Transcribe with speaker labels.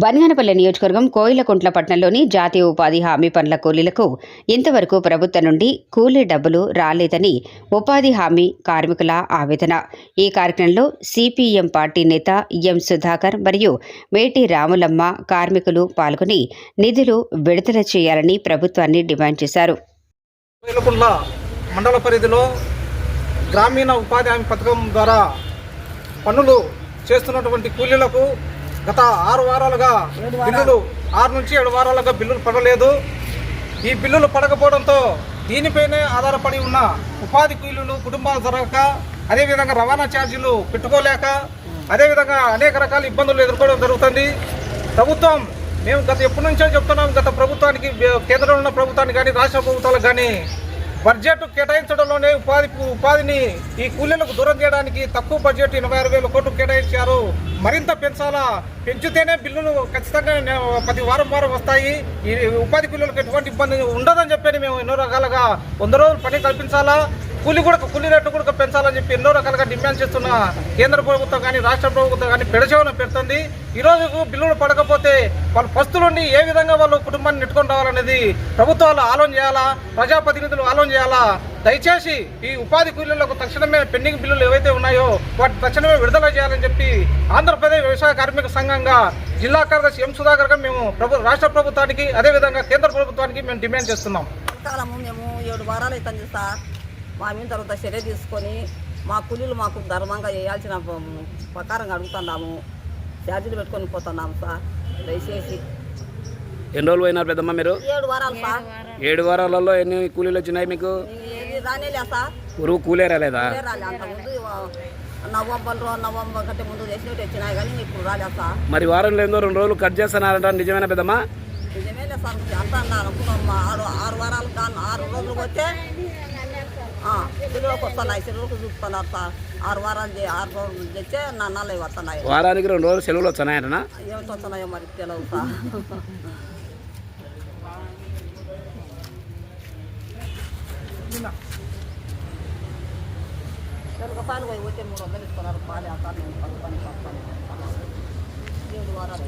Speaker 1: బనగానపల్లి నియోజకవర్గం కోయిలకుంట్ల పట్టణంలోని జాతీయ ఉపాధి హామీ పనుల కూలీలకు ఇంతవరకు ప్రభుత్వం నుండి కూలీ డబ్బులు రాలేదని ఉపాధి హామీ కార్మికుల ఆవేదన. ఈ కార్యక్రమంలో సిపిఎం పార్టీ నేత ఎం సుధాకర్ మరియు మేటి రాములమ్మ కార్మికులు పాల్గొని నిధులు విడుదల చేయాలని ప్రభుత్వాన్ని డిమాండ్ చేశారు.
Speaker 2: మండల పరిధిలో గ్రామీణ ఉపాధి హామీ పథకం ద్వారా పనులు చేస్తున్నటువంటి కూలీలకు గత ఆరు వారాలుగా బిల్లులు ఆరు నుంచి ఏడు వారాలుగా బిల్లులు పడలేదు. ఈ బిల్లులు పడకపోవడంతో దీనిపైనే ఆధారపడి ఉన్న ఉపాధి కూలీలు కుటుంబాలు జరగక అదేవిధంగా రవాణా ఛార్జీలు పెట్టుకోలేక అదేవిధంగా అనేక రకాల ఇబ్బందులు ఎదుర్కోవడం జరుగుతుంది. ప్రభుత్వం మేము గత ఎప్పటి నుంచో చెప్తున్నాం గత ప్రభుత్వానికి కేంద్రంలో ఉన్న ప్రభుత్వానికి కానీ రాష్ట్ర ప్రభుత్వాలకు కానీ బడ్జెట్ కేటాయించడంలోనే ఉపాధి ఉపాధిని ఈ కూలీలకు దూరం చేయడానికి తక్కువ బడ్జెట్ ఎనభై ఆరు వేల కోట్లు కేటాయించారు. మరింత పెంచాలా? పెంచితేనే బిల్లులు ఖచ్చితంగా ప్రతి వారం వారం వస్తాయి. ఈ ఉపాధి కూలీలకు ఎటువంటి ఇబ్బంది ఉండదని చెప్పని మేము ఎన్నో రకాలుగా వంద రోజులు పని కల్పించాలా? కూలి కూడా కూలి రేట్లు కూడా పెంచాలని చెప్పి ఎన్నో రకాలుగా డిమాండ్ చేస్తున్న కేంద్ర ప్రభుత్వం కానీ రాష్ట్ర ప్రభుత్వం కానీ పెడచేవన పెడుతుంది. ఈరోజు బిల్లులు పడకపోతే వాళ్ళ పస్తులుండి ఏ విధంగా వాళ్ళు కుటుంబాన్ని నెట్టుకొని రావాలనేది ప్రభుత్వాలు ఆలోచన చేయాలా? ప్రజాప్రతినిధులు ఆలోచన చేయాలా? దయచేసి ఈ ఉపాధి కూలీలకు తక్షణమే పెండింగ్ బిల్లులు ఏవైతే ఉన్నాయో వాటి తక్షణమే విడుదల చేయాలని చెప్పి ఆంధ్రప్రదేశ్ వ్యవసాయ కార్మిక సంఘంగా జిల్లా కార్యదర్శి ఎం సుధాకర్గా మేము ప్రభు రాష్ట్ర ప్రభుత్వానికి అదేవిధంగా కేంద్ర ప్రభుత్వానికి మేము డిమాండ్ చేస్తున్నాం.
Speaker 3: కాలము మేము ఏడు వారాలు అయితే మా మీద తర్వాత చర్య తీసుకొని మా కూలీలు మాకు ధర్మంగా వేయాల్సిన ప- ప్రకారంగా అడుగుతున్నాము. ఛార్జీలు పెట్టుకొని పోతున్నాము సార్. దయచేసి.
Speaker 4: ఎన్ని రోజులు పోయినారు పెద్దమ్మ మీరు?
Speaker 3: ఏడు వారాలు సార్.
Speaker 4: ఏడు వారాలలో ఎన్ని కూలీలు వచ్చినాయి మీకు?
Speaker 3: ఏది రానేలే సార్.
Speaker 4: ఉరువు కూలే రాలేదా?
Speaker 3: నవంబర్లో నవంబర్ కంటే ముందు చేసినట్టు వచ్చినాయి కానీ ఇప్పుడు రాలే సార్.
Speaker 4: మరి వారంలో ఏందో రెండు రోజులు కట్ చేస్తున్నారంట. నిజమేనా పెద్దమ్మ?
Speaker 3: నిజమేలే సార్. అంత అన్నారు. అనుకున్నాం ఆరు ఆరు వారాలు కాను ఆరు రోజులకు వచ్చే వస్తున్నాయి సార్ ఆరు వారాలు ఆరు రోజులు తెచ్చే వస్తున్నాయి
Speaker 4: వారానికి రెండు రోజులు సెలవులు వచ్చినాయంటనా
Speaker 3: ఏమిటి వస్తున్నాయో మరి తెలియదు సార్. పాలు పోయి వచ్చే మూడు వందలు ఇస్తున్నారు. పాలు ఆ సార్ నేను పని పని. ఏడు వారాలు